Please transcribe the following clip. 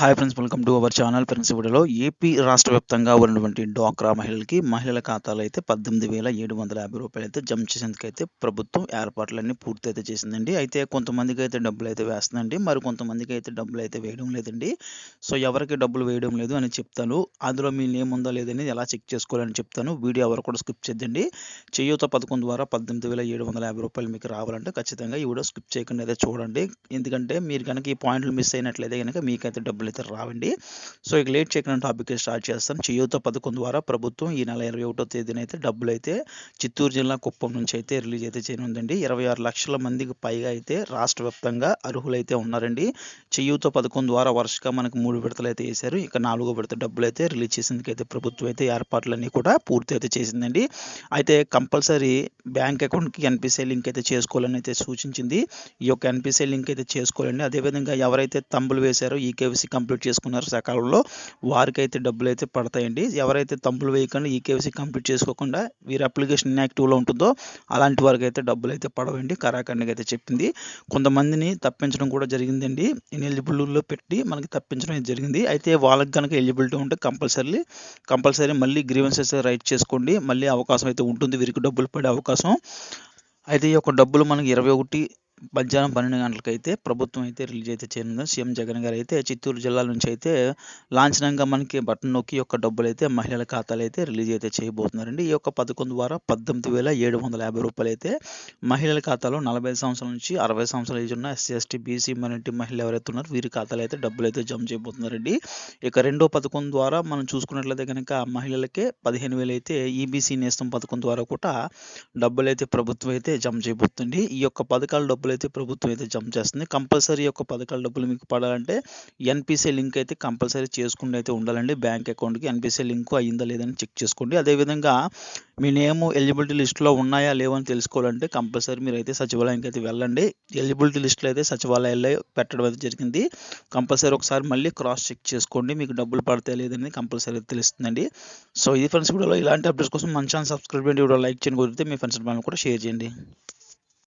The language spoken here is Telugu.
Hi friends welcome to our channel friends వీడియోలో ఏపీ రాష్ట్ర వ్యాప్తంగా ఉన్నటువంటి డ్వాక్రా మహిళలకి మహిళల ఖాతాలో అయితే పద్దెనిమిది వేల ఏడు వందల యాభై రూపాయలు అయితే జమ చేసేందుకు అయితే ప్రభుత్వం ఏర్పాట్లన్నీ పూర్తి అయితే చేసిందండి. అయితే కొంతమందికి అయితే డబ్బులు అయితే వేస్తుందండి. మరి కొంతమందికి అయితే డబ్బులు అయితే వేయడం లేదండి. సో ఎవరికి డబ్బులు వేయడం లేదు అని చెప్తాను. అందులో మీ నేమ్ ఉందా లేదని ఎలా చెక్ చేసుకోవాలని చెప్తాను. వీడియో ఎవరు కూడా స్కిప్ చేద్దండి చేయూత పథకం ద్వారా పద్దెనిమిది వేల ఏడు వందల యాభై రూపాయలు మీకు రావాలంటే ఖచ్చితంగా ఈ వీడియో స్కిప్ చేయకుండా అయితే చూడండి. ఎందుకంటే మీరు కనుక ఈ పాయింట్లు మిస్ అయినట్లయితే కనుక మీకైతే డబ్బులు అయితే రావండి. సో ఇక లేట్ చేయకుండా టాపిక్ స్టార్ట్ చేస్తాం చేయూత పథకం ద్వారా ప్రభుత్వం ఈ నెల ఇరవై ఒకటో తేదీన అయితే డబ్బులు అయితే చిత్తూరు జిల్లా కుప్పం నుంచి అయితే రిలీజ్ అయితే చేయనుందండి. ఇరవై ఆరు లక్షల మందికి పైగా అయితే రాష్ట్ర వ్యాప్తంగా అర్హులైతే ఉన్నారండి. చేయూత పథకం ద్వారా వరుసగా మనకు మూడు విడతలు అయితే వేశారు. ఇక నాలుగో విడత డబ్బులు అయితే రిలీజ్ చేసేందుకు అయితే ప్రభుత్వం అయితే ఏర్పాట్లన్నీ కూడా పూర్తి అయితే చేసిందండి. అయితే కంపల్సరీ బ్యాంక్ అకౌంట్కి ఎన్పిసిఐ లింక్ అయితే చేసుకోవాలని అయితే సూచించింది. ఈ యొక్క ఎన్పిసిఐ లింక్ అయితే చేసుకోవాలండి. అదేవిధంగా ఎవరైతే తంబులు వేశారో ఈకేవీసీ కంప్లీట్ చేసుకున్నారు సకాలంలో. వారికైతే డబ్బులు అయితే పడతాయండి. ఎవరైతే తంపులు వేయకుండా ఈకేవీసీ కంప్లీట్ చేసుకోకుండా వీరి అప్లికేషన్ ఇన్యాక్టివ్లో ఉంటుందో అలాంటి వారికి అయితే డబ్బులు అయితే పడవండి. కరాఖండ్గా అయితే చెప్పింది. కొంతమందిని తప్పించడం కూడా జరిగిందండి. ఇన్ఎలిజిబుల్లో పెట్టి మనకి తప్పించడం అయితే జరిగింది. అయితే వాళ్ళకి కనుక ఎలిజిబిలిటీ ఉంటే కంపల్సరీ కంపల్సరీ మళ్ళీ గ్రీవెన్సెస్ రైట్ చేసుకోండి. మళ్ళీ అవకాశం అయితే ఉంటుంది. వీరికి డబ్బులు పడే అవకాశం. అయితే ఈ యొక్క డబ్బులు మనకి ఇరవై ఒకటి మధ్యాహ్నం పన్నెండు గంటలకైతే ప్రభుత్వం అయితే రిలీజ్ అయితే చేయనుంది సీఎం జగన్ గారు అయితే చిత్తూరు జిల్లా నుంచి అయితే లాంఛనంగా మనకి బటన్ నొక్కి యొక్క డబ్బులు అయితే మహిళల ఖాతాలు అయితే రిలీజ్ అయితే చేయబోతున్నారండి. ఈ యొక్క పథకం ద్వారా పద్దెనిమిది వేల ఏడు వందల యాభై రూపాయలు అయితే మహిళల ఖాతాలో నలభై సంవత్సరాల నుంచి అరవై సంవత్సరాల ఏజ్ ఉన్న ఎస్సీ ఎస్టీ బీసీ మైనార్టీ మహిళలు ఎవరైతే ఉన్నారో వీరి ఖాతాలు అయితే డబ్బులు అయితే జమ చేయబోతున్నారండి. ఇక రెండో పథకం ద్వారా మనం చూసుకున్నట్లయితే కనుక మహిళలకే పదిహేను వేలు అయితే ఈబీసీ నేస్తం పథకం ద్వారా కూడా డబ్బులు అయితే ప్రభుత్వం అయితే జమ చేయబోతుంది. ఈ యొక్క పథకాల డబ్బులు అయితే ప్రభుత్వం అయితే జమ చేస్తుంది. కంపల్సరీ యొక్క పథకాల డబ్బులు మీకు పడాలంటే ఎన్పిసి లింక్ అయితే కంపల్సరీ చేసుకుంటూ అయితే ఉండాలండి. బ్యాంక్ అకౌంట్కి ఎన్పిసి లింక్ అయ్యిందా లేదని చెక్ చేసుకోండి. అదేవిధంగా మీ నేమ్ ఎలిజిబిలిటీ లిస్ట్లో ఉన్నాయా లేవని తెలుసుకోవాలంటే కంపల్సరీ మీరు అయితే సచివాలయానికి అయితే వెళ్ళండి. ఎలిజిబిలిటీ లిస్ట్లో అయితే సచివాలయాల్లో పెట్టడం అయితే జరిగింది. కంపల్సరీ ఒకసారి మళ్ళీ క్రాస్ చెక్ చేసుకోండి. మీకు డబ్బులు పడతాయి లేదని కంపల్సరీ తెలుస్తుందండి. సో ఇది ఫ్రెండ్స్ వీడియోలో ఇలాంటి అప్డేట్స్ కోసం మన ఛానల్ సబ్స్క్రైబ్ చేయండి. వీడియో లైక్ చేయండి. కుదిరితే మీ ఫ్రెండ్స్ కూడా షేర్ చేయండి.